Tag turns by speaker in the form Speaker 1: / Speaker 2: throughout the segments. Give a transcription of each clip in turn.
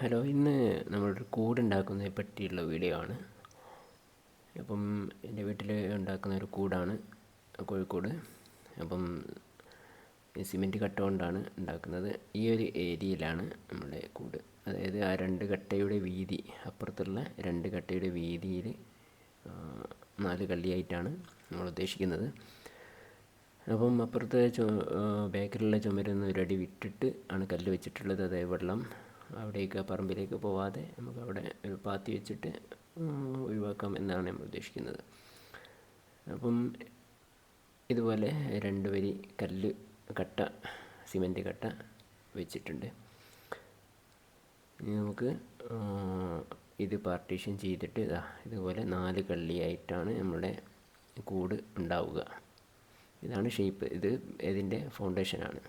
Speaker 1: Hello ഇന്ന് നമ്മളൊരു കൂടുണ്ടാക്കുന്നതിനെ പറ്റിയുള്ള വീഡിയോ ആണ്. അപ്പം എന്റെ വീട്ടിൽ ഉണ്ടാക്കുന്ന ഒരു കൂടാണ് കോഴിക്കോട്. അപ്പം സിമെന്റ് കട്ട കൊണ്ടാണ് ഉണ്ടാക്കുന്നത്. ഈ ഒരു ഏരിയയിലാണ് നമ്മുടെ കൂട്. അതായത് ആ രണ്ട് കട്ടയുടെ വീതി അപ്പുറത്തുള്ള രണ്ട് കട്ടയുടെ വീതിയിൽ നാല് കള്ളിയായിട്ടാണ് നമ്മൾ ഉദ്ദേശിക്കുന്നത്. അപ്പം അപ്പുറത്തെ ചു ബേക്കറിലുള്ള ചുമരിൽ ഒരടി വിട്ടിട്ട് ആണ് കല്ല് വെച്ചിട്ടുള്ളത്. അതായത് വെള്ളം അവിടേക്ക് പറമ്പിലേക്ക് പോവാതെ നമുക്ക് അവിടെ ഒരു പാത്തി വെച്ചിട്ട് ഒഴിവാക്കാം എന്നാണ് നമ്മൾ ഉദ്ദേശിക്കുന്നത്. അപ്പം ഇതുപോലെ രണ്ട് വരി കല്ല് കട്ട സിമന്റ് കട്ട വെച്ചിട്ടുണ്ട്. ഇനി നമുക്ക് ഇത് പാർട്ടീഷൻ ചെയ്തിട്ട് ഇതാ ഇതുപോലെ നാല് കള്ളിയായിട്ടാണ് നമ്മുടെ കൂട് ഉണ്ടാവുക. ഇതാണ് ഷേപ്പ് ഇത് ഇതിന്റെ ഫൗണ്ടേഷനാണ്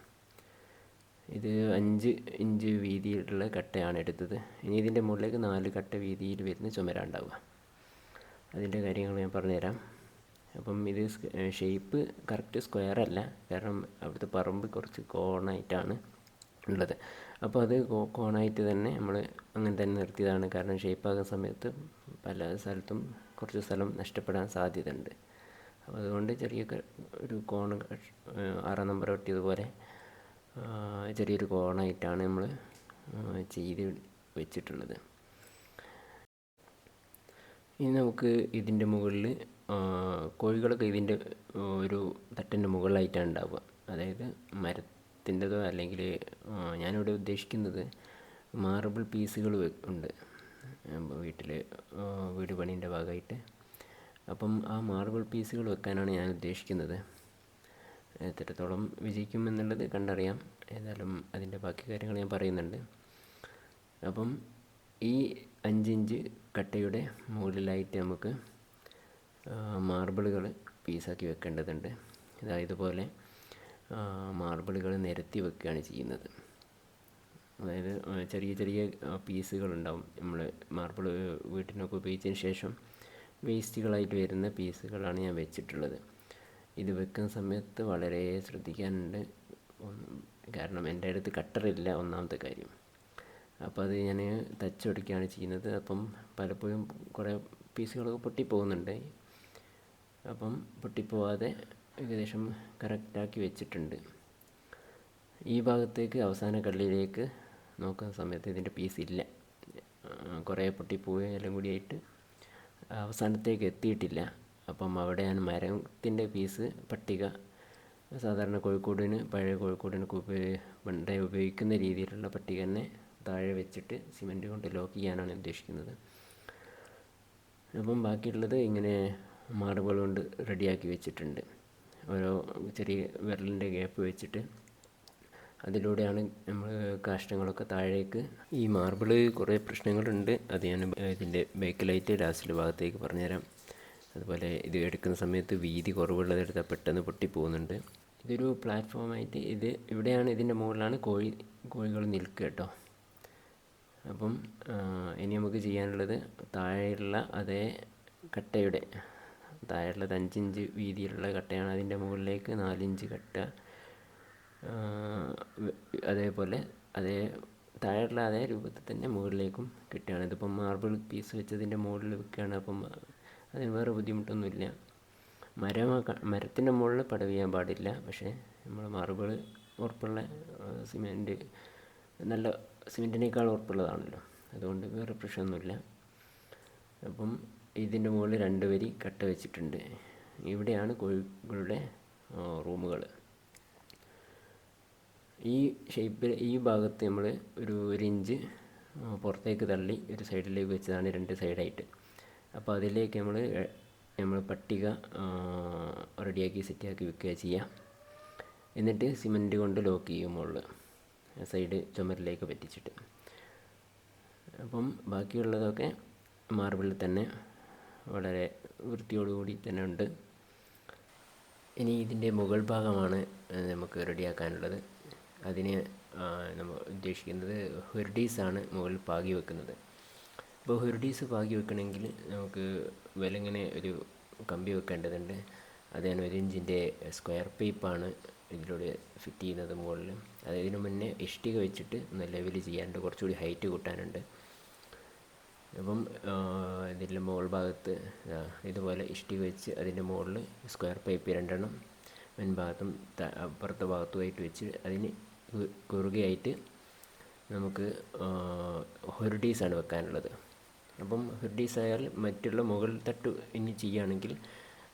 Speaker 1: ഇത് അഞ്ച് ഇഞ്ച് വീതിയിലുള്ള കട്ടയാണ് എടുത്തത്. ഇനി ഇതിന്റെ മുകളിലേക്ക് നാല് കട്ട വീതിയിൽ വരുന്ന ചുമര ഉണ്ടാവുക. അതിന്റെ കാര്യങ്ങൾ ഞാൻ പറഞ്ഞുതരാം. അപ്പം ഇത് ഷേപ്പ് കറക്റ്റ് സ്ക്വയർ അല്ല. കാരണം അവിടുത്തെ പറമ്പ് കുറച്ച് കോണായിട്ടാണ് ഉള്ളത്. അപ്പോൾ അത് കോണായിട്ട് തന്നെ നമ്മൾ അങ്ങനെ തന്നെ നിർത്തിയതാണ്. കാരണം ഷേപ്പാകുന്ന സമയത്ത് പല സ്ഥലത്തും കുറച്ച് സ്ഥലം നഷ്ടപ്പെടാൻ സാധ്യതയുണ്ട്. അപ്പോൾ അതുകൊണ്ട് ചെറിയ ഒരു കോൺ ആറാം നമ്പർ ഒട്ടിയതുപോലെ ചെറിയൊരു കോണായിട്ടാണ് നമ്മൾ ചെയ്ത് വെച്ചിട്ടുള്ളത്. ഇനി നമുക്ക് ഇതിന്റെ മുകളിൽ കോഴികളൊക്കെ ഇതിന്റെ ഒരു തട്ടിന്റെ മുകളിലായിട്ടാണ് ഉണ്ടാവുക. അതായത് മരത്തിന്റെതോ അല്ലെങ്കിൽ ഞാനിവിടെ ഉദ്ദേശിക്കുന്നത് മാർബിൾ പീസുകൾ ഉണ്ട്. വീട്ടിൽ വീട് പണീന്റെ ഭാഗമായിട്ട് അപ്പം ആ മാർബിൾ പീസുകൾ വെക്കാനാണ് ഞാൻ ഉദ്ദേശിക്കുന്നത്. എത്രത്തോളം വിജയിക്കും എന്നുള്ളത് കണ്ടറിയാം. ഏതായാലും അതിന്റെ ബാക്കി കാര്യങ്ങൾ ഞാൻ പറയുന്നുണ്ട്. അപ്പം ഈ അഞ്ചിഞ്ച് കട്ടയുടെ മുകളിലായിട്ട് നമുക്ക് മാർബിളുകൾ പീസാക്കി വെക്കേണ്ടതുണ്ട്. ഇതായതുപോലെ മാർബിളുകൾ നിരത്തി വെക്കുകയാണ് ചെയ്യുന്നത്. അതായത് ചെറിയ ചെറിയ പീസുകളുണ്ടാവും. നമ്മൾ മാർബിൾ വീട്ടിനൊക്കെ ഉപയോഗിച്ചതിന് ശേഷം വേസ്റ്റുകളായിട്ട് വരുന്ന പീസുകളാണ് ഞാൻ വെച്ചിട്ടുള്ളത്. ഇത് വെക്കുന്ന സമയത്ത് വളരെ ശ്രദ്ധിക്കാനുണ്ട്. കാരണം എന്റെ അടുത്ത് കട്ടറില്ല ഒന്നാമത്തെ കാര്യം. അപ്പോൾ അത് ഞാൻ തച്ചൊടിക്കുകയാണ് ചെയ്യുന്നത്. അപ്പം പലപ്പോഴും കുറേ പീസുകളൊക്കെ പൊട്ടിപ്പോകുന്നുണ്ട്. അപ്പം പൊട്ടിപ്പോവാതെ ഏകദേശം കറക്റ്റാക്കി വെച്ചിട്ടുണ്ട്. ഈ ഭാഗത്തേക്ക് അവസാന കള്ളിയിലേക്ക് നോക്കുന്ന സമയത്ത് ഇതിന്റെ പീസ് ഇല്ല. കുറേ പൊട്ടിപ്പോവുകയും എല്ലാം കൂടിയായിട്ട് അവസാനത്തേക്ക് എത്തിയിട്ടില്ല. അപ്പം അവിടെ ഞാൻ മരത്തിന്റെ പീസ് പട്ടിക സാധാരണ കോഴിക്കോടിന് പഴയ കോഴിക്കോടിന് പണ്ടേ ഉപയോഗിക്കുന്ന രീതിയിലുള്ള പട്ടിക തന്നെ താഴെ വെച്ചിട്ട് സിമന്റ് കൊണ്ട് ലോക്ക് ചെയ്യാനാണ് ഉദ്ദേശിക്കുന്നത്. അപ്പം ബാക്കിയുള്ളത് ഇങ്ങനെ മാർബിൾ കൊണ്ട് റെഡിയാക്കി വെച്ചിട്ടുണ്ട്. ഓരോ ചെറിയ വിരലിന്റെ ഗ്യാപ്പ് വെച്ചിട്ട് അതിലൂടെയാണ് നമ്മൾ കാഷ്ടങ്ങളൊക്കെ താഴേക്ക്. ഈ മാർബിൾ കുറേ പ്രശ്നങ്ങളുണ്ട്. അത് ഞാൻ ഇതിന്റെ ബാക്കിലായിട്ട് ലാസ്റ്റിൽ ഭാഗത്തേക്ക് പറഞ്ഞുതരാം. അതുപോലെ ഇത് എടുക്കുന്ന സമയത്ത് വീതി കുറവുള്ളതെടുത്താൽ പെട്ടെന്ന് പൊട്ടിപ്പോകുന്നുണ്ട്. ഇതൊരു പ്ലാറ്റ്ഫോമായിട്ട് ഇത് ഇവിടെയാണ് ഇതിന്റെ മുകളിലാണ് കോഴി കോഴികൾ നിൽക്കുക കേട്ടോ. അപ്പം ഇനി നമുക്ക് ചെയ്യാനുള്ളത് താഴെയുള്ള അതേ കട്ടയുടെ താഴെയുള്ളത് അഞ്ചിഞ്ച് വീതിയിലുള്ള കട്ടയാണ്. അതിന്റെ മുകളിലേക്ക് നാലിഞ്ച് കട്ട അതേപോലെ അതേ താഴെയുള്ള അതേ രൂപത്തിൽ തന്നെ മുകളിലേക്കും കിട്ടുകയാണ്. ഇതിപ്പം മാർബിൾ പീസ് വെച്ചതിന്റെ മുകളിൽ വെക്കുകയാണ്. അപ്പം അതിന് വേറെ ബുദ്ധിമുട്ടൊന്നുമില്ല. മരം മരത്തിന്റെ മുകളിൽ പടവ് ചെയ്യാൻ പാടില്ല. പക്ഷേ നമ്മൾ മാർബിൾ ഉറപ്പുള്ള സിമെന്റ് നല്ല സിമെന്റിനേക്കാൾ ഉറപ്പുള്ളതാണല്ലോ. അതുകൊണ്ട് വേറെ പ്രശ്നമൊന്നുമില്ല. അപ്പം ഇതിന്റെ മുകളിൽ രണ്ട് വരി കട്ട വെച്ചിട്ടുണ്ട്. ഇവിടെയാണ് കോഴികളുടെ റൂമുകൾ. ഈ ഷേപ്പിൽ ഈ ഭാഗത്ത് നമ്മൾ ഒരു ഒരു ഇഞ്ച് പുറത്തേക്ക് തള്ളി ഒരു സൈഡിലേക്ക് വെച്ചതാണ് രണ്ട് സൈഡായിട്ട്. അപ്പോൾ അതിലേക്ക് നമ്മൾ നമ്മൾ പട്ടിക റെഡിയാക്കി സെറ്റാക്കി വെക്കുക ചെയ്യുക എന്നിട്ട് സിമന്റ് കൊണ്ട് ലോക്ക് ചെയ്യും മുകളിൽ സൈഡ് ചുമരിലേക്ക് പറ്റിച്ചിട്ട്. അപ്പം ബാക്കിയുള്ളതൊക്കെ മാർബിളിൽ തന്നെ വളരെ വൃത്തിയോടുകൂടി തന്നെ ഉണ്ട്. ഇനി ഇതിന്റെ മുകൾ ഭാഗമാണ് നമുക്ക് റെഡിയാക്കാനുള്ളത്. അതിന് നമ്മൾ ഉദ്ദേശിക്കുന്നത് ഹെർഡീസാണ് മുകളിൽ പാകി വെക്കുന്നത്. അപ്പോൾ ഹെർഡീസ് പാകി വെക്കണമെങ്കിൽ നമുക്ക് വിലങ്ങനെ ഒരു കമ്പി വെക്കേണ്ടതുണ്ട്. അതാണ് ഒരു ഇഞ്ചിന്റെ സ്ക്വയർ പൈപ്പാണ് ഇതിലൂടെ ഫിറ്റ് ചെയ്യുന്നത് മുകളിൽ അത് ഇതിന് മുന്നേ ഇഷ്ടിക വെച്ചിട്ട് ഒന്ന് ലെവൽ ചെയ്യാനുണ്ട് കുറച്ചുകൂടി ഹൈറ്റ് കൂട്ടാനുണ്ട്. അപ്പം ഇതിന്റെ മുകൾ ഭാഗത്ത് ഇതുപോലെ ഇഷ്ടിക വെച്ച് അതിന്റെ മുകളിൽ സ്ക്വയർ പൈപ്പ് രണ്ടെണ്ണം മുൻഭാഗത്തും അപ്പുറത്തെ ഭാഗത്തുമായിട്ട് വെച്ച് അതിന് കുറുകയായിട്ട് നമുക്ക് ഹൊറിഡീസാണ് വെക്കാനുള്ളത്. അപ്പം ഹൊറിഡീസ് ആയാൽ മറ്റുള്ള മുകൾ തട്ട് ഇനി ചെയ്യുകയാണെങ്കിൽ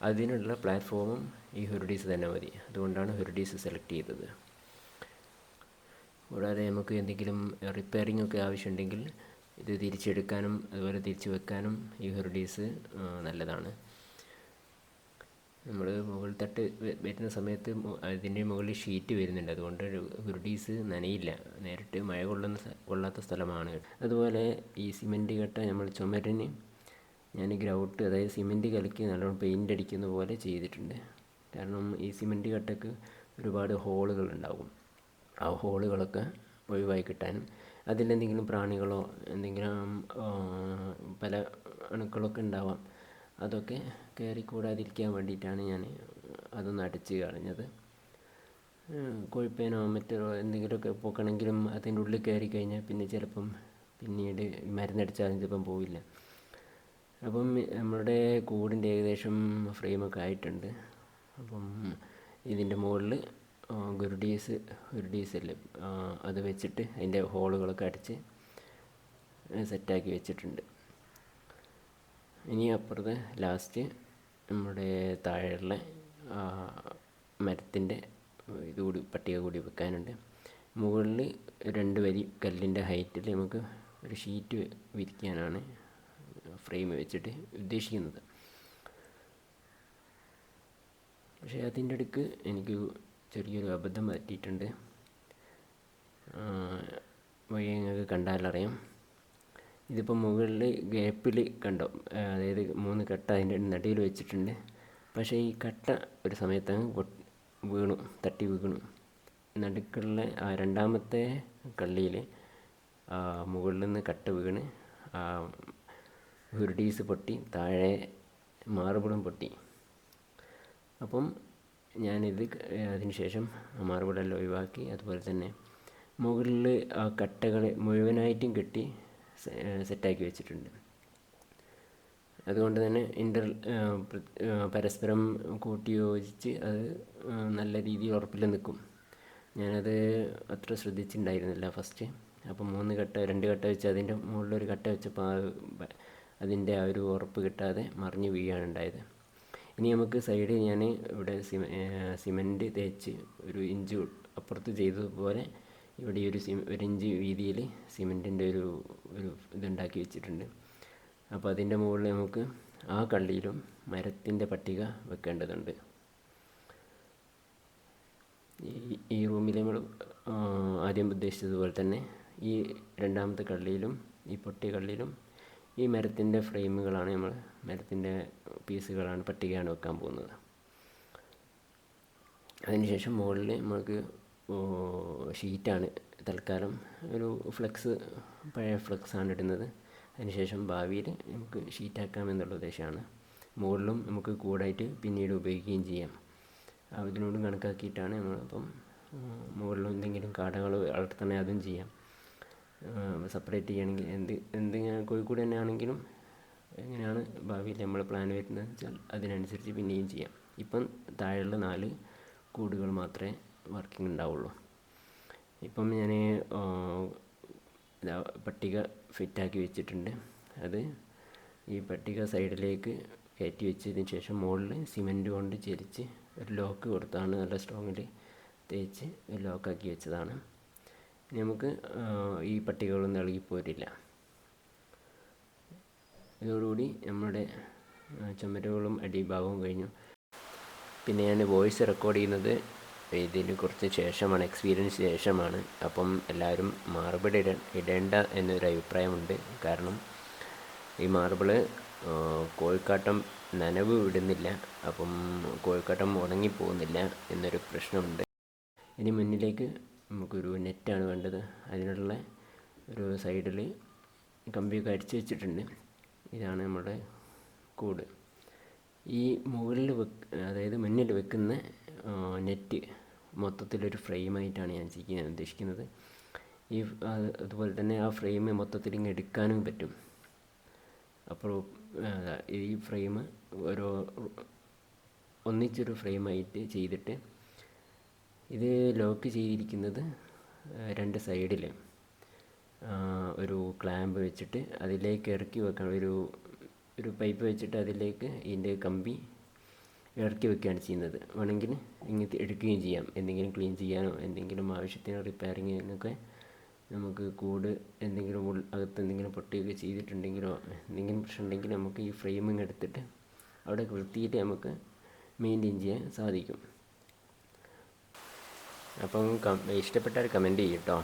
Speaker 1: അതിനുള്ള പ്ലാറ്റ്ഫോമും ഈ ഹൊറിഡീസ് തന്നെ മതി. അതുകൊണ്ടാണ് ഹൊറിഡീസ് സെലക്ട് ചെയ്തത്. കൂടാതെ നമുക്ക് എന്തെങ്കിലും റിപ്പയറിംഗ് ഒക്കെ ആവശ്യമുണ്ടെങ്കിൽ ഇത് തിരിച്ചെടുക്കാനും അതുപോലെ തിരിച്ചു വെക്കാനും ഈ ഹൊറിഡീസ് നല്ലതാണ്. നമ്മൾ മുകൾ തട്ട് വരുന്ന സമയത്ത് അതിന്റെ മുകളിൽ ഷീറ്റ് വരുന്നുണ്ട്. അതുകൊണ്ട് ഹുർഡീസ് നനയില്ല. നേരിട്ട് മഴ കൊള്ളുന്ന കൊള്ളാത്ത സ്ഥലമാണ്. അതുപോലെ ഈ സിമെന്റ് കെട്ട നമ്മൾ ചുമരിന് ഞാൻ ഗ്രൗട്ട് അതായത് സിമെന്റ് കലക്കി നല്ലോണം പെയിന്റ് അടിക്കുന്ന പോലെ ചെയ്തിട്ടുണ്ട്. കാരണം ഈ സിമെന്റ് കട്ടക്ക് ഒരുപാട് ഹോളുകൾ ഉണ്ടാകും. ആ ഹോളുകളൊക്കെ ഒഴിവായി കിട്ടാനും അതിലെന്തെങ്കിലും പ്രാണികളോ എന്തെങ്കിലും പല അണുക്കളൊക്കെ ഉണ്ടാവാം. അതൊക്കെ കയറി കൂടാതിരിക്കാൻ വേണ്ടിയിട്ടാണ് ഞാൻ അതൊന്ന് അടച്ച് കളഞ്ഞത്. കോഴിപ്പേനോ മറ്റോ എന്തെങ്കിലുമൊക്കെ പോക്കണമെങ്കിലും അതിന്റെ ഉള്ളിൽ കയറി കഴിഞ്ഞാൽ പിന്നെ ചിലപ്പം പിന്നീട് മരുന്നടിച്ചാലും ചിലപ്പം പോവില്ല. അപ്പം നമ്മുടെ കൂടിന്റെ ഏകദേശം ഫ്രെയിമൊക്കെ ആയിട്ടുണ്ട്. അപ്പം ഇതിന്റെ മുകളിൽ ഗുരുഡീസ് ഗുരുഡീസ് അല്ലേ അത് വെച്ചിട്ട് അതിന്റെ ഹോളുകളൊക്കെ അടിച്ച് സെറ്റാക്കി വെച്ചിട്ടുണ്ട്. ഇനി അപ്പുറത്ത് ലാസ്റ്റ് നമ്മുടെ താഴെയുള്ള മരത്തിന്റെ ഇത് കൂടി പട്ടിക കൂടി വെക്കാനുണ്ട്. മുകളിൽ രണ്ട് വരി കല്ലിന്റെ ഹൈറ്റിൽ നമുക്ക് ഒരു ഷീറ്റ് വിരിക്കാനാണ് ഫ്രെയിം വെച്ചിട്ട് ഉദ്ദേശിക്കുന്നത്. പക്ഷേ അതിന്റെ അടുക്ക് എനിക്ക് ചെറിയൊരു അബദ്ധം പറ്റിയിട്ടുണ്ട്. വഴി നിങ്ങൾക്ക് കണ്ടാലറിയാം. ഇതിപ്പോൾ മുകളിൽ ഗ്യാപ്പിൽ കണ്ടോ? അതായത് മൂന്ന് കട്ട അതിന്റെ നടുവിൽ വെച്ചിട്ടുണ്ട്. പക്ഷേ ഈ കട്ട ഒരു സമയത്ത് വീണു തട്ടി വീണു. നടുക്കുള്ള ആ രണ്ടാമത്തെ കള്ളിയിൽ മുകളിൽ നിന്ന് കട്ട വീണ് ഹുരുഡീസ് പൊട്ടി താഴെ മാർബിളും പൊട്ടി. അപ്പം ഞാനിത് അതിന് ശേഷം മാർബിളെല്ലാം ഒഴിവാക്കി അതുപോലെ തന്നെ മുകളിൽ കട്ടകൾ മുഴുവനായിട്ടും കെട്ടി സെറ്റാക്കി വെച്ചിട്ടുണ്ട്. അതുകൊണ്ട് തന്നെ ഇന്റർ പരസ്പരം കൂട്ടി യോജിച്ച് അത് നല്ല രീതിയിൽ ഉറപ്പിൽ നിൽക്കും. ഞാനത് അത്ര ശ്രദ്ധിച്ചിട്ടുണ്ടായിരുന്നില്ല ഫസ്റ്റ് അപ്പം മൂന്ന് കട്ട രണ്ട് കട്ട വെച്ച് അതിന്റെ മുകളിലൊരു കട്ട വെച്ചപ്പോൾ അതിന്റെ ആ ഒരു ഉറപ്പ് കിട്ടാതെ മറിഞ്ഞ് വീഴുകയാണ് ഉണ്ടായത്. ഇനി നമുക്ക് സൈഡ് ഞാൻ ഇവിടെ സിമന്റ് തേച്ച് ഒരു ഇഞ്ച് അപ്പുറത്ത് ചെയ്തതുപോലെ ഇവിടെ ഒരു സിം ഒരു ഇഞ്ച് വീതിയിൽ സിമെന്റിന്റെ ഒരു ഒരു ഇതുണ്ടാക്കി വെച്ചിട്ടുണ്ട്. അപ്പോൾ അതിന്റെ മുകളിൽ നമുക്ക് ആ കള്ളിയിലും മരത്തിന്റെ പട്ടിക വെക്കേണ്ടതുണ്ട്. ഈ ഈ റൂമിൽ നമ്മൾ ആദ്യം ഉദ്ദേശിച്ചതുപോലെ തന്നെ ഈ രണ്ടാമത്തെ കള്ളിയിലും ഈ പൊട്ടിയ കള്ളിയിലും ഈ മരത്തിന്റെ ഫ്രെയിമുകളാണ് നമ്മൾ മരത്തിന്റെ പീസുകളാണ് പട്ടികയാണ് വെക്കാൻ പോകുന്നത്. അതിനുശേഷം മുകളിൽ നമുക്ക് ഷീറ്റാണ് തൽക്കാലം ഒരു ഫ്ലെക്സ് പഴയ ഫ്ലെക്സാണ് ഇടുന്നത്. അതിനുശേഷം ഭാവിയിൽ നമുക്ക് ഷീറ്റാക്കാം എന്നുള്ള ഉദ്ദേശമാണ്. മുകളിലും നമുക്ക് കൂടായിട്ട് പിന്നീട് ഉപയോഗിക്കുകയും ചെയ്യാം. അതിനോടും കണക്കാക്കിയിട്ടാണ് നമ്മളിപ്പം മുകളിലും എന്തെങ്കിലും കാടകൾ വളർത്തണേ അതും ചെയ്യാം. സെപ്പറേറ്റ് ചെയ്യണമെങ്കിൽ എന്ത് എന്തെങ്കിലും കോഴിക്കോട് തന്നെ ആണെങ്കിലും എങ്ങനെയാണ് ഭാവിയിൽ നമ്മൾ പ്ലാൻ വരുന്നത് വെച്ചാൽ അതിനനുസരിച്ച് പിന്നെയും ചെയ്യാം. ഇപ്പം താഴെയുള്ള നാല് കൂടുകൾ മാത്രമേ വർക്കിംഗ് ഉണ്ടാവുള്ളൂ. ഇപ്പം ഞാൻ പട്ടിക ഫിറ്റാക്കി വെച്ചിട്ടുണ്ട്. അത് ഈ പട്ടിക സൈഡിലേക്ക് കയറ്റി വെച്ചതിന് ശേഷം മുകളിൽ സിമെന്റ് കൊണ്ട് ചെരിച്ച് ഒരു ലോക്ക് കൊടുത്താണ് നല്ല സ്ട്രോങ്ങിൽ തേച്ച് ലോക്കാക്കി വെച്ചതാണ്. നമുക്ക് ഈ പട്ടികകളൊന്നും ഇളകിപ്പോരില്ല ഇതോടുകൂടി നമ്മുടെ ചുമരുകളും അടിഭാഗവും കഴിഞ്ഞു. പിന്നെ ഞാൻ വോയിസ് റെക്കോർഡ് ചെയ്യുന്നത് ഇതിന് കുറച്ച് ശേഷമാണ് എക്സ്പീരിയൻസ് ശേഷമാണ്. അപ്പം എല്ലാവരും മാർബിൾ ഇട ഇടേണ്ട എന്നൊരു അഭിപ്രായമുണ്ട്. കാരണം ഈ മാർബിൾ കോഴിക്കാട്ടം നനവ് വിടുന്നില്ല. അപ്പം കോഴിക്കാട്ടം ഉണങ്ങിപ്പോകുന്നില്ല എന്നൊരു പ്രശ്നമുണ്ട്. ഇനി മുന്നിലേക്ക് നമുക്കൊരു നെറ്റാണ് വേണ്ടത്. അതിനുള്ള ഒരു സൈഡിൽ കമ്പിയൊക്കെ അടിച്ച് വെച്ചിട്ടുണ്ട്. ഇതാണ് നമ്മുടെ കൂട്. ഈ മുകളിൽ അതായത് മുന്നിൽ വെക്കുന്ന നെറ്റ് മൊത്തത്തിലൊരു ഫ്രെയിമായിട്ടാണ് ഞാൻ ചെയ്യാൻ ഉദ്ദേശിക്കുന്നത്. ഈ അതുപോലെ തന്നെ ആ ഫ്രെയിം മൊത്തത്തിൽ ഇങ്ങ് എടുക്കാനും പറ്റും. അപ്പോൾ ഈ ഫ്രെയിം ഓരോ ഒന്നിച്ചൊരു ഫ്രെയിമായിട്ട് ചെയ്തിട്ട് ഇത് ലോക്ക് ചെയ്തിരിക്കുന്നത് രണ്ട് സൈഡിൽ ഒരു ക്ലാമ്പ് വെച്ചിട്ട് അതിലേക്ക് ഇറക്കി വെക്കണം. ഒരു ഒരു പൈപ്പ് വെച്ചിട്ട് അതിലേക്ക് ഇതിന്റെ കമ്പി ഇറക്കി വെക്കുകയാണ് ചെയ്യുന്നത്. വേണമെങ്കിൽ ഇങ്ങനത്തെ എടുക്കുകയും ചെയ്യാം. എന്തെങ്കിലും ക്ലീൻ ചെയ്യാനോ എന്തെങ്കിലും ആവശ്യത്തിന് റിപ്പയറിങ്ങിനൊക്കെ നമുക്ക് കൂട് എന്തെങ്കിലും അകത്ത് എന്തെങ്കിലും പൊട്ടിയൊക്കെ ചെയ്തിട്ടുണ്ടെങ്കിലോ എന്തെങ്കിലും പ്രശ്നം ഉണ്ടെങ്കിൽ നമുക്ക് ഈ ഫ്രെയിമിങ് എടുത്തിട്ട് അവിടെ വൃത്തിയിട്ട് നമുക്ക് മെയിന്റെയിൻ ചെയ്യാൻ സാധിക്കും. അപ്പം ഇഷ്ടപ്പെട്ടാൽ കമന്റ് ചെയ്യും കേട്ടോ.